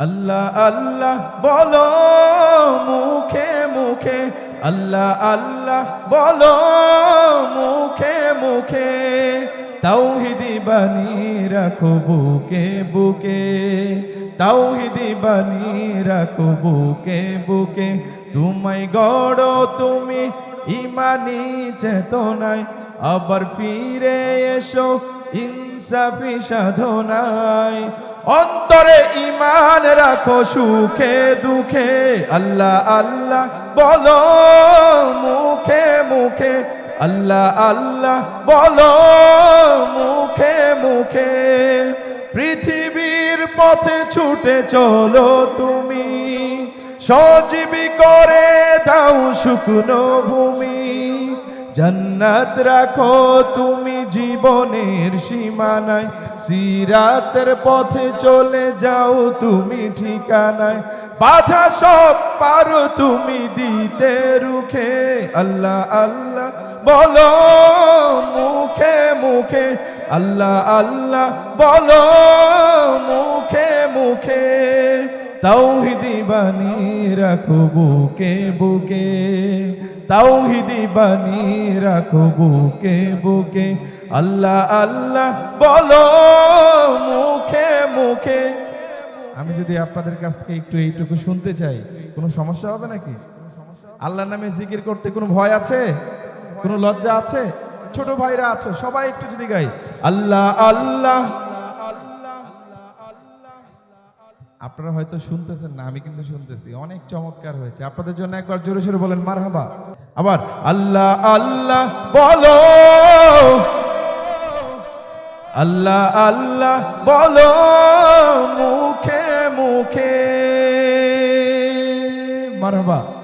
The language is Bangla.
আল্লাহ আল্লাহ বলো মুখে মুখে। আল্লাহ আল্লাহ বলো মুখে মুখে। তাওহিদি বানি রাখো বুকে বুকে। তাওহিদি বানি রাখো বুকে বুকে। তুমি গড়ো তুমি ইমানি চেতনায়। আবার ফিরে এসো ইনসাফি সাধনায়। অন্তরে ইমান রাখো, সুখে, দুঃখে। আল্লাহ আল্লাহ, বলো মুখে মুখে। আল্লাহ আল্লাহ, বলো মুখে মুখে। পৃথিবীর পথে ছুটে চলো তুমি। সজীবী করে দাও শুকনো ভূমি। জান্নাত রাখো তুমি জীবনের সীমানায়। সিরাতের পথে চলে যাও তুমি ঠিকানায়। বাধা সব পারো তুমি দিতে রুখে। আল্লাহ আল্লাহ বলো মুখে মুখে। আল্লাহ আল্লাহ বলো তাওহিদি বানি রাখো বুকে বুকে। তাওহিদি বানি রাখো বুকে বুকে। আল্লাহ আল্লাহ বলো মুখে মুখে। আমি যদি আপনাদের কাছ থেকে একটু এইটুকু শুনতে চাই, কোনো সমস্যা হবে নাকি? আল্লাহর নামে জিকির করতে কোনো ভয় আছে? কোনো লজ্জা আছে? ছোট ভাইরা আছে, সবাই একটু যদি গাই। আল্লাহ আল্লাহ আপনারা হয়তো শুনতেছেন না, আমি কিন্তু শুনতেছি। অনেক চমৎকার হয়েছে। আপনাদের জন্য একবার জোরে সোরে বলেন, মারহাবা। আবার, আল্লাহ আল্লাহ, বলো। আল্লাহ আল্লাহ, বলো। মুখে মুখে। মারহাবা।